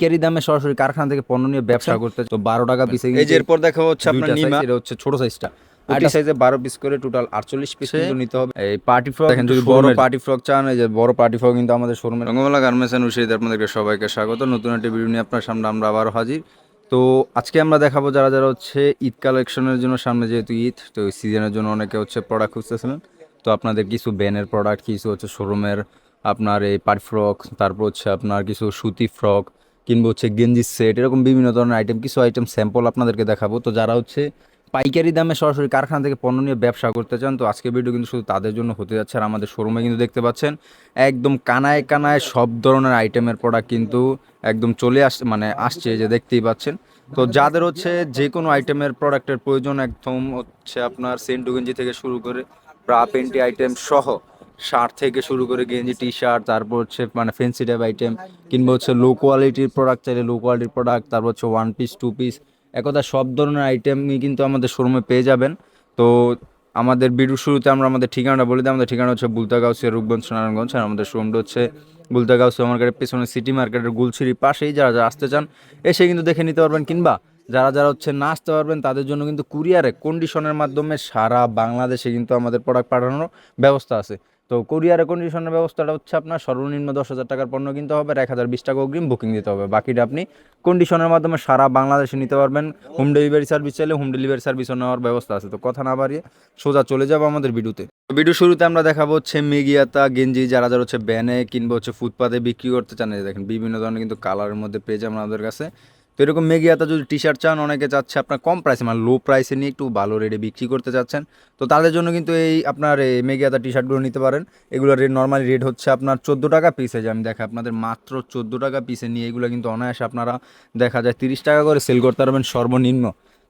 পাইকারি দামে সরাসরি কারখানা থেকে পণ্য নিয়ে ব্যবসা করতে তো বারো টাকা পিসে এই যে এরপর দেখা হচ্ছে আপনার নিমা এটা হচ্ছে ছোট সাইজটা সাইজে বারো পিস করে টোটাল আটচল্লিশ পিস কিন্তু নিতে হবে। এই পার্টি ফ্রক দেখেন যদি বড় পার্টি ফ্রক চান এই যে বড় পার্টি ফ্রক কিন্তু আমাদের শোরুমে রঙ্গমেলা গার্মেন্টস অ্যান্ড আপনাদেরকে সবাইকে স্বাগত। নতুন একটি ভিডিও নিয়ে আপনার সামনে আমরা আবারও হাজির। তো আজকে আমরা দেখাবো যারা যারা হচ্ছে ঈদ কালেকশনের জন্য সামনে যেহেতু ঈদ তো সিজনের জন্য অনেকে হচ্ছে প্রোডাক্ট খুঁজতেছিলেন। তো আপনাদের কিছু ব্যানের প্রোডাক্ট কিছু হচ্ছে শোরুমের আপনার এই পার্টি ফ্রক তারপর হচ্ছে আপনার কিছু সুতি ফ্রক কিংবা হচ্ছে গেঞ্জি সেট, এরকম বিভিন্ন ধরনের আইটেম কিছু আইটেম স্যাম্পল আপনাদেরকে দেখাবো। তো যারা হচ্ছে পাইকারি দামে সরাসরি কারখানা থেকে পণ্য নিয়ে ব্যবসা করতে চান, তো আজকে ভিডিও কিন্তু শুধু তাদের জন্য হতে যাচ্ছে। আর আমাদের শোরুমে কিন্তু দেখতে পাচ্ছেন, একদম কানায় কানায় সব ধরনের আইটেমের প্রোডাক্ট কিন্তু একদম চলে আস মানে আসছে যে দেখতেই পাচ্ছেন। তো যাদের হচ্ছে যে কোনো আইটেমের প্রোডাক্টের প্রয়োজন, একদম হচ্ছে আপনার সেন্টু গেঞ্জি থেকে শুরু করে ব্রা পেন্টি আইটেম সহ শার্ট থেকে শুরু করে গেঞ্জি টি শার্ট তারপর হচ্ছে মানে ফেন্সি টাইপ আইটেম কিংবা হচ্ছে লো কোয়ালিটির প্রোডাক্ট চাইলে লো কোয়ালিটির প্রোডাক্ট তারপর হচ্ছে ওয়ান পিস টু পিস একথা সব ধরনের আইটেমই কিন্তু আমাদের শোরুমে পেয়ে যাবেন। তো আমাদের ভিডিওর শুরুতে আমরা আমাদের ঠিকানাটা বলে দিই, আমাদের ঠিকানা হচ্ছে বুলতাগাউসিয়া রূপগঞ্জ, নারায়ণগঞ্জ, আর আমাদের শোরুমটা হচ্ছে বুলতাগাউসিয়া মার্কেটের পেছনে সিটি মার্কেটের গুলছিরি পাশেই। যারা যারা আসতে চান, এসে কিন্তু দেখে নিতে পারবেন, কিংবা যারা যারা হচ্ছে না আসতে পারবেন, তাদের জন্য কিন্তু কুরিয়ারে কন্ডিশনের মাধ্যমে সারা বাংলাদেশে কিন্তু আমাদের প্রোডাক্ট পাঠানোর ব্যবস্থা আছে। তো কুরিয়ারে কন্ডিশনের ব্যবস্থাটা হচ্ছে আপনার সর্বনিম্ন দশ হাজার টাকার পণ্য কিনতে হবে এক হাজার বিশ টাকা অগ্রিম বুকিং দিতে হবে। বাকিটা আপনি কন্ডিশনের মাধ্যমে সারা বাংলাদেশে নিতে পারবেন। হোম ডেলিভারি সার্ভিস চাইলে হোম ডেলিভারি সার্ভিসও নেওয়ার ব্যবস্থা আছে। তো কথা না বাড়িয়ে সোজা চলে যাব আমাদের ভিডিওতে। ভিডিও শুরুতে আমরা দেখাবো হচ্ছে মেগিয়াতা গেঞ্জি যারা যারা হচ্ছে ব্যানে কিংবা হচ্ছে ফুটপাতে বিক্রি করতে চান দেখেন বিভিন্ন ধরনের কিন্তু কালারের মধ্যে পেয়ে যাবেন আমাদের কাছে। এরকম মেগিয়াতা যদি টি শার্ট চান, অনেকে চাচ্ছে আপনার কম প্রাইসে মানে লো প্রাইসে নিয়ে একটু ভালো রেটে বিক্রি করতে চাচ্ছেন। তো তাদের জন্য কিন্তু এই আপনার এই মেগিয়াতা টি শার্টগুলো নিতে পারেন। এগুলোর রেট নর্মালি রেট হচ্ছে আপনার চোদ্দ টাকা পিসে যে আমি দেখা আপনাদের মাত্র চোদ্দ টাকা পিসে নিয়ে এগুলো কিন্তু অনায়াসে আপনারা দেখা যায় তিরিশ টাকা করে সেল করতে পারবেন সর্বনিম্ন।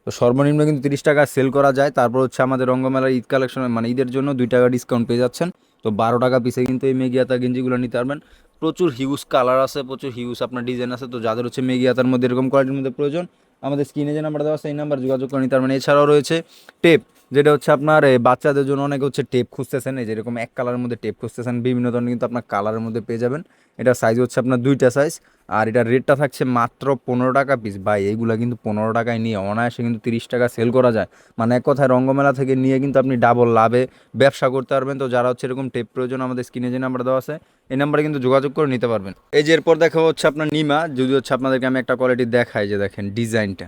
তো সর্বনিম্ন কিন্তু তিরিশ টাকা সেল করা যায়। তারপর হচ্ছে আমাদের রঙ্গমেলার ঈদ কালেকশন মানে ঈদের জন্য দুই টাকা ডিসকাউন্ট পেয়ে যাচ্ছেন। তো বারো টাকা পিসে কিন্তু এই মেগিয়াতা গেঞ্জিগুলো নিতে পারবেন। প্রচুর হিউজ কালার আছে, প্রচুর হিউজ আপনার ডিজাইন আছে, তো যাদের হচ্ছে মেগিয়াতার মধ্যে এরকম কোয়ালিটির মধ্যে প্রয়োজন, আমাদের স্ক্রিনে যে নাম্বার দেওয়া এই নাম্বার যোগাযোগ করেনি তার মানে এছাড়াও রয়েছে টেপ যেটা হচ্ছে আপনার বাচ্চাদের জন্য অনেকে হচ্ছে টেপ খুঁজতেছেন, এই যেরকম এক কালারের মধ্যে টেপ খুঁজতেছেন, বিভিন্ন ধরনের কিন্তু আপনার কালারের মধ্যে পেয়ে যাবেন। এটা সাইজ হচ্ছে আপনার দুইটা সাইজ আর এটার রেটটা থাকছে মাত্র পনেরো টাকা পিস ভাই, এইগুলা কিন্তু পনেরো টাকায় নিয়ে অনায়াসে কিন্তু তিরিশ টাকা সেল করা যায়। মানে এক কথায় রঙ্গমেলা থেকে নিয়ে কিন্তু আপনি ডাবল লাভে ব্যবসা করতে পারবেন। তো যারা হচ্ছে এরকম টেপ প্রয়োজন, আমাদের স্ক্রিনে যে নাম্বার দেওয়া আছে, এই নাম্বারে কিন্তু যোগাযোগ করে নিতে পারবেন। এই যে এরপর দেখা হচ্ছে আপনার নিমা। যদি হচ্ছে আপনাদেরকে আমি একটা কোয়ালিটি দেখাই, যে দেখেন ডিজাইনটা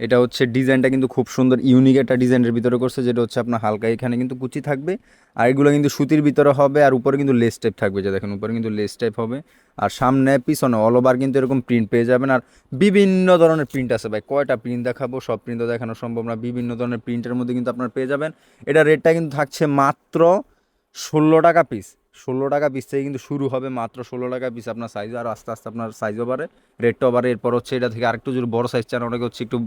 এটা হচ্ছে ডিজাইনটা কিন্তু খুব সুন্দর ইউনিক একটা ডিজাইনের ভিতরে করছে, যেটা হচ্ছে আপনার হালকা এখানে কিন্তু কুচি থাকবে, আর এগুলো কিন্তু সুতির ভিতরে হবে, আর উপরে কিন্তু লেস টাইপ থাকবে, যে দেখেন উপরে কিন্তু লেস টাইপ হবে, আর সামনে পিছনে অল ওভার কিন্তু এরকম প্রিন্ট পেয়ে যাবেন, আর বিভিন্ন ধরনের প্রিন্ট আছে ভাই, কয়টা প্রিন্ট দেখাবো, সব প্রিন্ট তো দেখানো সম্ভব না, বিভিন্ন ধরনের প্রিন্টের মধ্যে কিন্তু আপনার পেয়ে যাবেন, এটা রেটটা কিন্তু থাকছে মাত্র ষোলো টাকা পিস ষোলো টাকা পিস থেকে কিন্তু শুরু হবে, মাত্র ষোলো টাকা পিস আপনার সাইজ আর আস্তে আস্তে আপনার সাইজও বাড়ে। রেটটাও বাড়ে, এরপর হচ্ছে এটা থেকে আরেকটু যদি বড় সাইজ চান, অনেকে হচ্ছে একটু,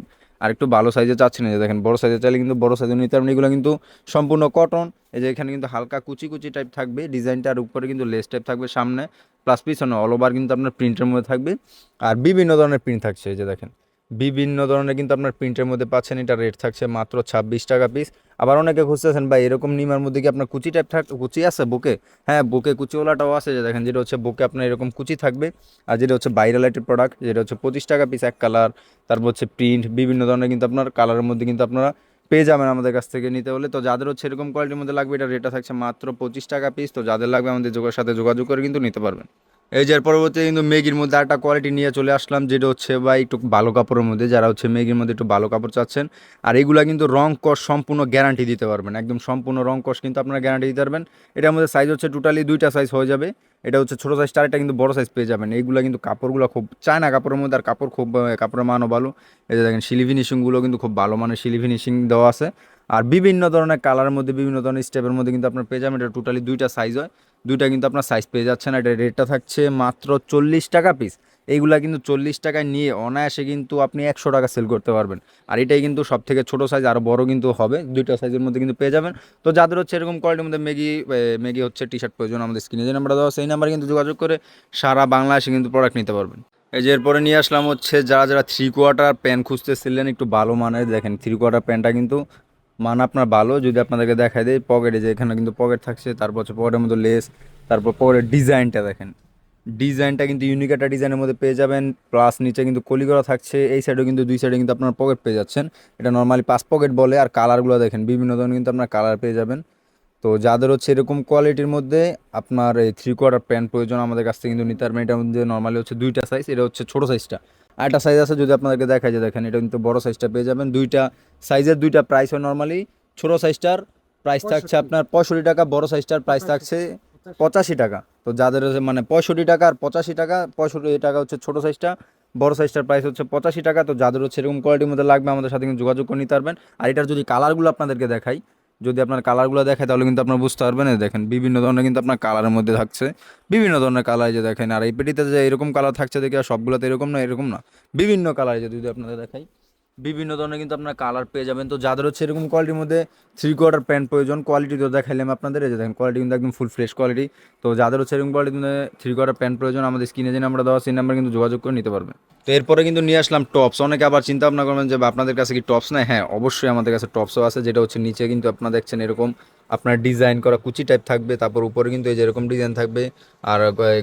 আরেকটু ভালো সাইজে চাচ্ছেন। এই যে দেখেন, বড় সাইজে চাইলে কিন্তু বড় সাইজে নিতে পারবেন এগুলো কিন্তু সম্পূর্ণ কটন এই যে এখানে কিন্তু হালকা কুচি কুচি টাইপ থাকবে। ডিজাইনটার উপরে কিন্তু লেস টাইপ থাকবে সামনে। প্লাস পিছনে অল ওভার কিন্তু আপনার প্রিন্টের মধ্যে থাকবে। আর বিভিন্ন ধরনের প্রিন্ট থাকছে, এই যে দেখেন। বিভিন্ন ধরনের কিন্তু আপনার প্রিন্টের মধ্যে পাচ্ছেন, এটা রেট থাকছে মাত্র ছাব্বিশ টাকা পিস আবার অনেকে খুঁজতেছেন বা এরকম নিমার মধ্যে কি আপনার কুচি টাইপ থাক, কুচি আছে বুকে? হ্যাঁ বুকে কুচিওয়ালাটাও আছে, যে দেখেন যেটা হচ্ছে বুকে আপনার এরকম কুচি থাকবে। আর যেটা হচ্ছে বাইরালাইটের প্রোডাক্ট যেটা হচ্ছে পঁচিশ টাকা পিস এক কালার তারপর হচ্ছে প্রিন্ট বিভিন্ন ধরনের কিন্তু আপনার কালারের মধ্যে কিন্তু আপনারা পেয়ে যাবেন আমাদের কাছ থেকে নিতে হলে। তো যাদের হচ্ছে এরকম কোয়ালিটির মধ্যে লাগবে, এটা রেটটা থাকছে মাত্র পঁচিশ টাকা পিস তো যাদের লাগবে আমাদের যোগের সাথে যোগাযোগ করে কিন্তু নিতে পারবেন। এই যে এর পরবর্তী কিন্তু মেগির মধ্যে একটা কোয়ালিটি নিয়ে চলে আসলাম, যেটা হচ্ছে বা একটু ভালো কাপড়ের মধ্যে। যারা হচ্ছে মেগির মধ্যে একটু ভালো কাপড় চাচ্ছেন, আর এগুলা কিন্তু রং কষ সম্পূর্ণ গ্যারান্টি দিতে পারবেন। একদম সম্পূর্ণ রং কস কিন্তু আপনারা গ্যারান্টি দিতে পারবেন। এটার মধ্যে সাইজ হচ্ছে টোটালি দুইটা সাইজ হয়ে যাবে। এটা হচ্ছে ছোটো সাইজ এটা কিন্তু বড় সাইজ পেয়ে যাবেন। এইগুলো কিন্তু কাপড়গুলো খুব চায় না কাপড়ের মধ্যে, আর কাপড় খুব কাপড়ের মানও ভালো। এই যে দেখেন শিলি ফিনিশিংগুলো কিন্তু খুব ভালো মানের শিলি ফিনিশিং দেওয়া আছে। আর বিভিন্ন ধরনের কালারের মধ্যে, বিভিন্ন ধরনের স্টেপের মধ্যে কিন্তু আপনার পেয়ে যাবেন। এটা টোটালি দুইটা সাইজ হয়। দুইটা কিন্তু আপনার সাইজ পেয়ে যাচ্ছেন। এটা রেটটা থাকছে মাত্র চল্লিশ টাকা পিস এইগুলা কিন্তু চল্লিশ টাকায় নিয়ে অনায়াসে কিন্তু আপনি একশো টাকা সেল করতে পারবেন। আর এটাই কিন্তু সব থেকে ছোটো সাইজ আরও বড় কিন্তু হবে। দুইটা সাইজের মধ্যে কিন্তু পেয়ে যাবেন। তো যাদের হচ্ছে এরকম কোয়ালিটির মধ্যে ম্যাগি এ, ম্যাগি হচ্ছে টি শার্ট প্রয়োজন আমাদের স্ক্রিনে যে নাম্বার দেওয়া সেই নাম্বারে কিন্তু যোগাযোগ করে সারা বাংলাদেশে কিন্তু প্রোডাক্ট নিতে পারবেন। এই যে এরপরে নিয়ে আসলাম হচ্ছে যারা যারা থ্রি কোয়ার্টার প্যান্ট খুঁজতেছিলেন একটু ভালো মানের দেখেন থ্রি কোয়ার্টার প্যান্টটা কিন্তু মান আপনার ভালো যদি আপনাদেরকে দেখাই দেয় পকেটে যে এখানে কিন্তু পকেট থাকছে, তারপর হচ্ছে পকেটের মধ্যে লেস তারপর পকেটের ডিজাইনটা দেখেন। ডিজাইনটা কিন্তু ইউনিক একটা ডিজাইনের মধ্যে পেয়ে যাবেন প্লাস নিচে কিন্তু কলি করা থাকছে, এই সাইডেও কিন্তু, দুই সাইডে কিন্তু আপনার পকেট পেয়ে যাচ্ছেন। এটা নর্মালি পাঁচ পকেট বলে, আর কালারগুলো দেখেন, বিভিন্ন ধরনের কিন্তু আপনার কালার পেয়ে যাবেন। তো যাদের হচ্ছে এরকম কোয়ালিটির মধ্যে আপনার এই থ্রি কোয়ার্টার প্যান্ট প্রয়োজন আমাদের কাছ থেকে কিন্তু নিতে পারবেন। এটার মধ্যে নর্মালি হচ্ছে দুইটা সাইজ এটা হচ্ছে ছোটো সাইজটা আরেকটা সাইজ আছে যদি আপনাদেরকে দেখা যায় দেখেন এটা কিন্তু বড় সাইজটা পেয়ে যাবেন। দুইটা সাইজের দুইটা প্রাইস হয় নর্মালি ছোটো সাইজটার প্রাইস থাকছে আপনার পঁয়ষট্টি টাকা বড় সাইজটার প্রাইস থাকছে পঁচাশি টাকা। তো যাদের হচ্ছে মানে পঁয়ষট্টি টাকা আর পঁচাশি টাকা পঁয়ষট্টি টাকা হচ্ছে ছোটো সাইজটা বড় সাইজটার প্রাইস হচ্ছে পঁচাশি টাকা। তো যাদের হচ্ছে এরকম কোয়ালিটির মধ্যে লাগবে আমাদের সাথে কিন্তু যোগাযোগ করে নিতে পারবেন। আর এটার যদি কালারগুলো আপনাদেরকে দেখাই যদি আপনার কালারগুলো দেখায়, তাহলে কিন্তু আপনার বুঝতে পারবেন। দেখেন, বিভিন্ন ধরনের কিন্তু আপনার কালারের মধ্যে থাকছে। বিভিন্ন ধরনের কালার যে দেখেন, আর এই পেটিতে যে এরকম কালার থাকছে দেখি আর সবগুলোতে এরকম না এরকম না। বিভিন্ন কালার যদি আপনাদের দেখাই। বিভিন্ন ধরনের কিন্তু আপনার কালার পেয়ে যাবেন। তো যাদের হচ্ছে এরকম কোয়ালিটির মধ্যে থ্রি কোয়ার্টার প্যান্ট প্রয়োজন কোয়ালিটি তো দেখাইলাম আপনাদের। এই যে দেখেন কোয়ালিটি কিন্তু একদম ফুল ফ্রেশ কোয়ালিটি তো যাদের হচ্ছে এরকম কোয়ালিটি মধ্যে থ্রি কোয়ার্টার প্যান্ট প্রয়োজন, আমাদের স্ক্রিনে যে নাম্বার দেওয়া সেই নাম্বার কিন্তু যোগাযোগ করে নিতে পারবেন। তো এরপরে কিন্তু নিয়ে আসলাম টপস অনেকে আবার চিন্তা ভাবনা করবেন যে আপনাদের কাছে কি টপস নেয় হ্যাঁ অবশ্যই আমাদের কাছে টপসও আছে, যেটা হচ্ছে নিচে কিন্তু আপনারা দেখছেন এরকম আপনার ডিজাইন করা কুচি টাইপ থাকবে, তারপর উপরে কিন্তু এই যে এরকম ডিজাইন থাকবে। আর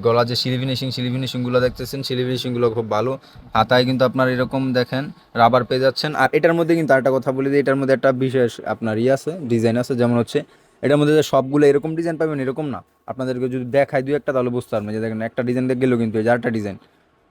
গলা যে সিলি ফিনিশিং সিলি ফিনিশিংগুলো দেখতেছেন সিলি ফিনিশিংগুলো খুব ভালো। হাতায় কিন্তু আপনার এরকম দেখেন রাবার পেয়ে যাচ্ছেন। আর এটার মধ্যে কিন্তু আরেকটা কথা বলে দিই, এটার মধ্যে একটা বিশেষ আপনার ইয়ে আছে ডিজাইন আছে, যেমন হচ্ছে, এটার মধ্যে যে সবগুলো এরকম ডিজাইন পাবেন, এরকম না। আপনাদেরকে যদি দেখায় দুই একটা, তাহলে বুঝতে পারবেন যে দেখেন, একটা ডিজাইন দেখে গেলেও কিন্তু এই যে ডিজাইন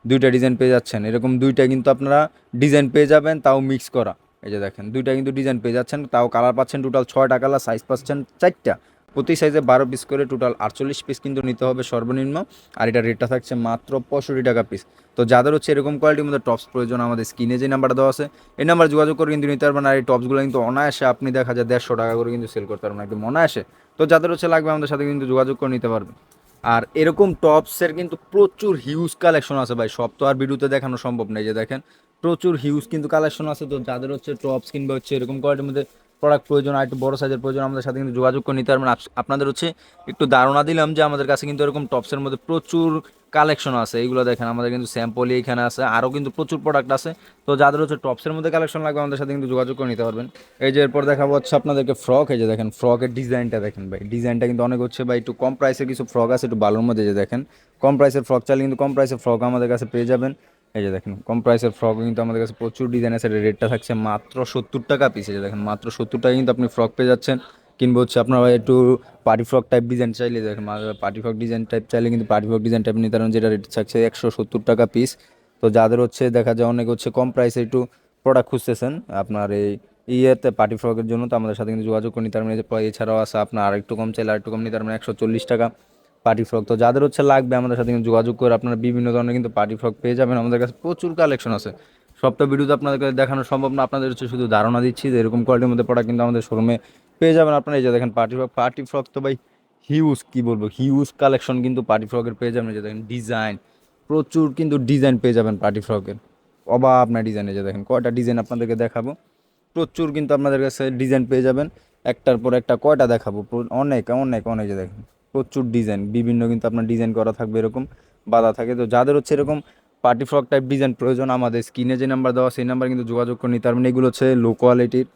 দুইটা ডিজাইন পেয়ে যাচ্ছেন। এরকম দুইটা কিন্তু আপনারা ডিজাইন পেয়ে যাবেন, তাও মিক্স করা। এই যে দেখেন, দুইটা কিন্তু ডিজাইন পেয়ে যাচ্ছেন, তাও কালার পাচ্ছেন টোটাল ছয়টা কালার সাইজ পাচ্ছেন চারটা। প্রতি সাইজে বারো পিস করে টোটাল আটচল্লিশ পিস কিন্তু নিতে হবে সর্বনিম্ন, আর এটা রেটটা থাকছে মাত্র পঁয়ষট্টি টাকা পিস তো যাদের হচ্ছে এরকম কোয়ালিটির মধ্যে টপস প্রয়োজন, আমাদের স্ক্রিনে যে নাম্বারটা দেওয়া আছে, এই নাম্বার যোগাযোগ করে কিন্তু নিতে পারবেন, আর এই টপসগুলো কিন্তু অনায়াসে আপনি দেখা যায় দেড়শো টাকা করে কিন্তু সেল করতে পারবেন, একদম অনায়াসে। তো যাদের হচ্ছে লাগবে আমাদের সাথে কিন্তু যোগাযোগ করে নিতে পারবেন। আর এরকম টপসের কিন্তু প্রচুর হিউজ কালেকশন আছে ভাই, সব তো আর ভিডিওতে দেখানো সম্ভব নয় যে দেখেন প্রচুর হিউজ কিন্তু কালেকশন আছে, তো যাদের হচ্ছে টপস কিংবা হচ্ছে এরকম কোয়ালিটির মধ্যে প্রোডাক্ট প্রয়োজন আর একটু বড় সাইজের প্রয়োজন, আমাদের সাথে কিন্তু যোগাযোগ করে নিতে পারবেন। আপনাদের হচ্ছে একটু ধারণা দিলাম যে আমাদের কাছে কিন্তু এরকম টপসের মধ্যে প্রচুর কালেকশন আছে। এইগুলো দেখেন, আমাদের কিন্তু স্যাম্পলই এখানে আছে, আরও কিন্তু প্রচুর প্রোডাক্ট আছে। তো যাদের হচ্ছে টপসের মধ্যে কালেকশন লাগবে, আমাদের সাথে কিন্তু যোগাযোগ করে নিতে পারবেন। এই যে এরপর দেখাবো হচ্ছে আপনাদেরকে ফ্রক এই যে দেখেন ফ্রকের ডিজাইনটা দেখেন ভাই। ডিজাইনটা কিন্তু অনেক হচ্ছে ভাই, একটু কম প্রাইসের কিছু ফ্রক আছে, একটু ভালোর মধ্যে যে দেখেন। কম প্রাইসের ফ্রক চাইলে কিন্তু কম প্রাইসের ফ্রক আমাদের কাছে পেয়ে যাবেন। এই যে দেখেন, কম প্রাইসের ফ্রক কিন্তু আমাদের কাছে প্রচুর ডিজাইন আছে রেটটা থাকছে মাত্র সত্তর টাকা পিস এই যে দেখেন, মাত্র সত্তর টাকা কিন্তু আপনি ফ্রক পেয়ে যাচ্ছেন। কিংবা হচ্ছে আপনারা একটু পার্টি ফ্রক টাইপ ডিজাইন চাইলে, দেখেন পার্টি ফ্রক ডিজাইন টাইপ চাইলে কিন্তু পার্টি ফ্রক ডিজাইন টাইপ নিতে যেটা রেট থাকছে একশো সত্তর টাকা পিস তো যাদের হচ্ছে, দেখা যায় অনেক হচ্ছে কম প্রাইসে একটু প্রোডাক্ট খুঁজতেছেন, আপনার এই ইয়েতে পার্টি ফ্রকের জন্য, তো আমাদের সাথে কিন্তু যোগাযোগ করে নিতে পারবেন। এছাড়াও আছে আপনার আরেকটু কম চাইলে আরেকটু কম নিতে পারবেন, একশো চল্লিশ টাকা। পার্টি ফ্রক তো যাদের হচ্ছে লাগবে আমাদের সাথে কিন্তু যোগাযোগ করে আপনারা বিভিন্ন ধরনের কিন্তু পার্টি ফ্রক পেয়ে যাবেন। আমাদের কাছে প্রচুর কালেকশন আছে। সবটা ভিডিওতে আপনাদেরকে দেখানো সম্ভব না। আপনাদের হচ্ছে শুধু ধারণা দিচ্ছি যে এরকম কোয়ালিটির মধ্যে প্রোডাক্ট কিন্তু আমাদের শোরুমে পেয়ে যাবেন আপনারা। এই যে দেখেন পার্টি ফ্রক পার্টি ফ্রক তো ভাই হিউজ কি বলব? হিউজ কালেকশন কিন্তু পার্টি ফ্রকের পেয়ে যাবেন। এই যে দেখেন ডিজাইন প্রচুর কিন্তু ডিজাইন পেয়ে যাবেন পার্টি ফ্রকের অবাক আপনার ডিজাইন যে দেখেন কয়টা ডিজাইন আপনাদেরকে দেখাবো। প্রচুর কিন্তু আপনাদের কাছে ডিজাইন পেয়ে যাবেন। একটার পর একটা কয়টা দেখাবো? অনেক অনেক অনেক যে দেখেন। প্রচুর ডিজাইন, বিভিন্ন কিন্তু আপনার ডিজাইন করা থাকবে এরকম, বাধা থাকে। তো যাদের হচ্ছে এরকম পার্টি ফ্রক টাইপ ডিজাইন প্রয়োজন, আমাদের স্ক্রিনে যে নাম্বার দেওয়া সেই নাম্বার কিন্তু যোগাযোগ করে নিতে পারবেন। এগুলো হচ্ছে লো কোয়ালিটির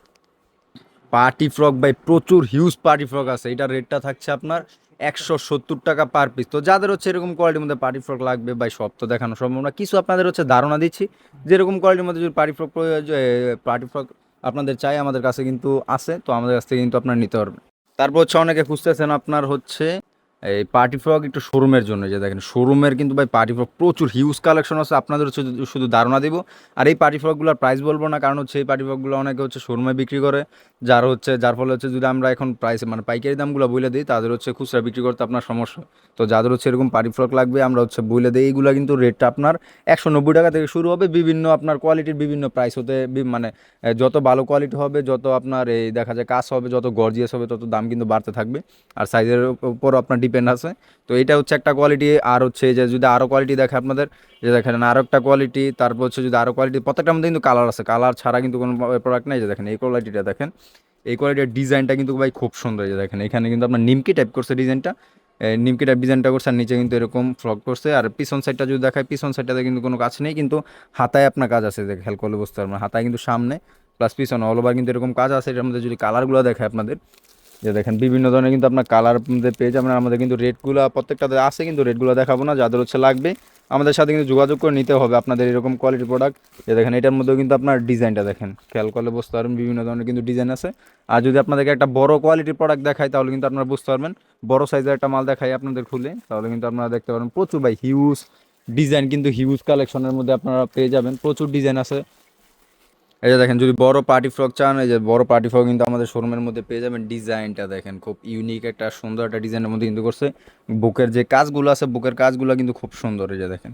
পার্টি ফ্রক বাই প্রচুর হিউজ পার্টি ফ্রক আছে। এটার রেটটা থাকছে আপনার একশো সত্তর টাকা পার পিস তো যাদের হচ্ছে এরকম কোয়ালিটির মধ্যে পার্টি ফ্রক লাগবে বা সব তো দেখানো সম্ভব না। কিছু আপনাদের হচ্ছে ধারণা দিচ্ছি, যেরকম কোয়ালিটির মধ্যে যদি পার্টি ফ্রক পার্টি ফ্রক আপনাদের চাই, আমাদের কাছে কিন্তু আছে, তো আমাদের কাছ থেকে কিন্তু আপনারা নিতে পারবেন। তারপর হচ্ছে অনেকে খুঁজতেছেন আপনার হচ্ছে এই পার্টি ফ্রক একটু শোরুমের জন্য যে দেখেন শোরুমের কিন্তু ভাই পার্টি ফ্রক প্রচুর হিউজ কালেকশন আছে, আপনাদের হচ্ছে শুধু- ধারণা দিব। আর এই পার্টি ফ্রকগুলোর প্রাইস বলব না, কারণ হচ্ছে এই পার্টি ফ্রকগুলো অনেকে হচ্ছে শোরুমে বিক্রি করে, যার হচ্ছে, যার ফলে হচ্ছে যদি আমরা এখন প্রাইস মানে পাইকারি দামগুলো বলে দিই, তাদের হচ্ছে খুচরা বিক্রি করতে আপনার সমস্যা। তো যাদের হচ্ছে এরকম পার্টি ফ্রক লাগবে, আমরা হচ্ছে বলে দিই, এইগুলো কিন্তু রেটটা আপনার একশো নব্বই টাকা থেকে শুরু হবে, বিভিন্ন আপনার কোয়ালিটির বিভিন্ন প্রাইস হতে মানে যত ভালো কোয়ালিটি হবে, যত আপনার এই দেখা যায় কাজ হবে, যত গর্জিয়াস হবে, তত দাম কিন্তু বাড়তে থাকবে। আর সাইজের উপর আপনার ডিপেন্ড আছে। তো এটা হচ্ছে একটা কোয়ালিটি আর হচ্ছে যে যদি আরও কোয়ালিটি দেখে আপনাদের, যে দেখেন আরও একটা কোয়ালিটি তারপর হচ্ছে যদি আরও কোয়ালিটি প্রত্যেকটার মধ্যে কিন্তু কালার আছে। কালার ছাড়া কিন্তু কোনো প্রোডাক্ট নেই। যে দেখেন এই কোয়ালিটিটা দেখেন, এই কোয়ালিটির ডিজাইনটা কিন্তু ভাই খুব সুন্দর। যে দেখেন, এখানে কিন্তু আপনার নিমকি টাইপ করছে ডিজাইনটা নিমকি টাইপ ডিজাইনটা করছে, আর নিচে কিন্তু এরকম ফ্রক করছে। আর পিছন সাইডটা যদি দেখায়, পিছন সাইডটাতে কিন্তু কোনো কাজ নেই। কিন্তু হাতায় আপনার কাজ আছে দেখে খেয়াল করলে বুঝতে পারবেন। হাতায় কিন্তু সামনে প্লাস পিছনে অল ওভার কিন্তু এরকম কাজ আছে। এটার মধ্যে যদি কালারগুলো দেখায় আপনাদের যে দেখেন, বিভিন্ন ধরনের কিন্তু আপনার কালার পেয়ে যাবেন। আমাদের কিন্তু রেটগুলো প্রত্যেকটাতে আছে, কিন্তু রেটগুলো দেখাবো না, যাদের হচ্ছে লাগবে। আমাদের সাথে কিন্তু যোগাযোগ করে নিতে হবে আপনাদের এরকম কোয়ালিটি প্রোডাক্ট যে দেখেন, এটার মধ্যেও কিন্তু আপনার ডিজাইনটা দেখেন। খেয়াল করলে বুঝতে পারবেন, বিভিন্ন ধরনের কিন্তু ডিজাইন আছে। আর যদি আপনাদেরকে একটা বড় কোয়ালিটির প্রোডাক্ট দেখায় তাহলে কিন্তু আপনারা বুঝতে পারবেন, বড় সাইজের একটা মাল দেখাই আপনাদের খুলে, তাহলে কিন্তু আপনারা দেখতে পারবেন প্রচুর ভাই হিউজ ডিজাইন কিন্তু হিউজ কালেকশনের মধ্যে আপনারা পেয়ে যাবেন। প্রচুর ডিজাইন আছে। এই যে দেখেন, যদি বড় পার্টি ফ্রক চান, এই যে বড় পার্টি ফ্রক কিন্তু আমাদের শোরুমের মধ্যে পেয়ে যাবেন ডিজাইনটা দেখেন। খুব ইউনিক একটা, সুন্দর একটা ডিজাইনের মধ্যে কিন্তু করছে। বুকের যে কাজগুলো আছে, বুকের কাজগুলো কিন্তু খুব সুন্দর, এই যে দেখেন।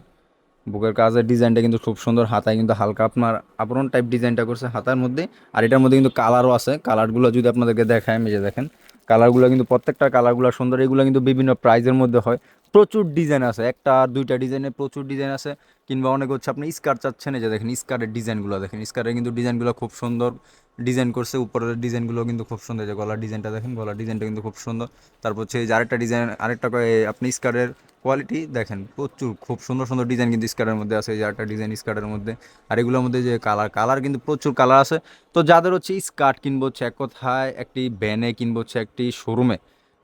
বুকের কাজের ডিজাইনটা কিন্তু খুব সুন্দর, হাতায় কিন্তু হালকা আপনার আপরন টাইপ ডিজাইনটা করছে হাতার মধ্যে। আর এটার মধ্যে কিন্তু কালারও আছে। কালারগুলো যদি আপনাদেরকে দেখায় আমি যে দেখেন কালারগুলো কিন্তু প্রত্যেকটা কালারগুলো সুন্দর, এগুলো কিন্তু বিভিন্ন প্রাইজের মধ্যে হয়। প্রচুর ডিজাইন আছে। একটা আর দুইটা ডিজাইনে প্রচুর ডিজাইন আছে। কিংবা অনেক হচ্ছে আপনি স্কার্ট চাচ্ছেন, এই যে দেখেন স্কার্টের ডিজাইনগুলো দেখেন। স্কার্টের কিন্তু ডিজাইনগুলো খুব সুন্দর ডিজাইন করছে। উপরের ডিজাইনগুলো কিন্তু খুব সুন্দর। যে গলার ডিজাইনটা দেখেন, গলার ডিজাইনটা কিন্তু খুব সুন্দর। তারপর হচ্ছে এই যে আরেকটা ডিজাইন, আরেকটা আপনি স্কার্টের কোয়ালিটি দেখেন, প্রচুর খুব সুন্দর সুন্দর ডিজাইন কিন্তু স্কার্টের মধ্যে আছে। এই যে একটা ডিজাইন স্কার্টের মধ্যে। আর এগুলোর মধ্যে যে কালার কালার কিন্তু প্রচুর কালার আছে। তো যাদের হচ্ছে স্কার্ট কিনবো হচ্ছে এক কথায় একটি ব্যানে কিনবো হচ্ছে একটি শোরুমে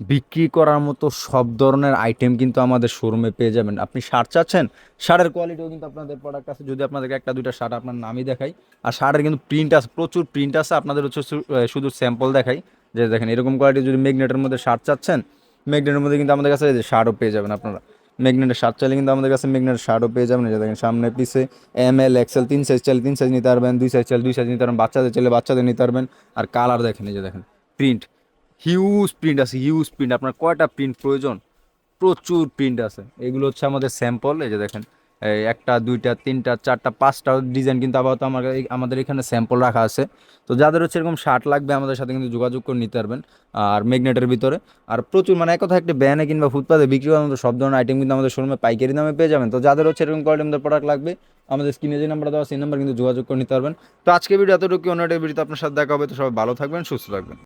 বিক্রি করার মতো সব ধরনের আইটেম কিন্তু আমাদের শোরুমে পেয়ে যাবেন। আপনি শার্ট চাচ্ছেন শার্টের কোয়ালিটিও কিন্তু আপনাদের প্রোডাক্ট আছে। যদি আপনাদেরকে একটা, দুইটা শার্ট আপনার নামই দেখাই, আর শার্টের কিন্তু প্রিন্ট আছে, প্রচুর প্রিন্ট আছে। আপনাদের হচ্ছে শুধু স্যাম্পল দেখাই। যে দেখেন, এরকম কোয়ালিটি যদি ম্যাগনেটের মধ্যে শার্ট চাচ্ছেন ম্যাগনেটের মধ্যে কিন্তু আমাদের কাছে যে শার্টও পেয়ে যাবেন আপনারা। ম্যাগনেটের শার্ট চাইলে কিন্তু আমাদের কাছে ম্যাগনেটের শার্টও পেয়ে যাবেন। যে দেখেন, সামনে পিসে এম এল এক্সেল তিন সাইজ চাইলে তিন সাইজ নিতে পারবেন, দুই সাইজ চাইলে দুই সাইজ নিতে পারবেন, বাচ্চাদের চাইলে বাচ্চাদের নিতে পারবেন। আর কালার দেখেন, এই যে দেখেন প্রিন্ট হিউজ প্রিন্ট আছে হিউজ প্রিন্ট আপনার কয়টা প্রিন্ট প্রয়োজন? প্রচুর প্রিন্ট আছে। এগুলো হচ্ছে আমাদের স্যাম্পল এই যে দেখেন। একটা, দুইটা, তিনটা, চারটা, পাঁচটা ডিজাইন কিন্তু আপাতত আমার আমাদের এখানে স্যাম্পল রাখা আছে। তো যাদের হচ্ছে এরকম শার্ট লাগবে, আমাদের সাথে কিন্তু যোগাযোগ করে নিতে পারবেন, আর ম্যাগনেটের ভিতরে। আর প্রচুর মানে এক কথা একটা ব্যানে কিংবা ফুটপাতে বিক্রি করার মতো সব ধরনের আইটেম কিন্তু আমাদের শোরুমে পাইকারি দামে পেয়ে যাবেন। তো যাদের হচ্ছে এরকম কোয়ালিটির মধ্যে প্রোডাক্ট লাগবে, আমাদের স্ক্রিনে যে নাম্বার দেওয়া সেই নাম্বার কিন্তু যোগাযোগ করে নিতে পারবেন। তো আজকে ভিডিও এতটুকু অন্য একটা ভিডিওতে আপনার সাথে দেখা হবে। তো সবাই ভালো থাকবেন, সুস্থ থাকবেন।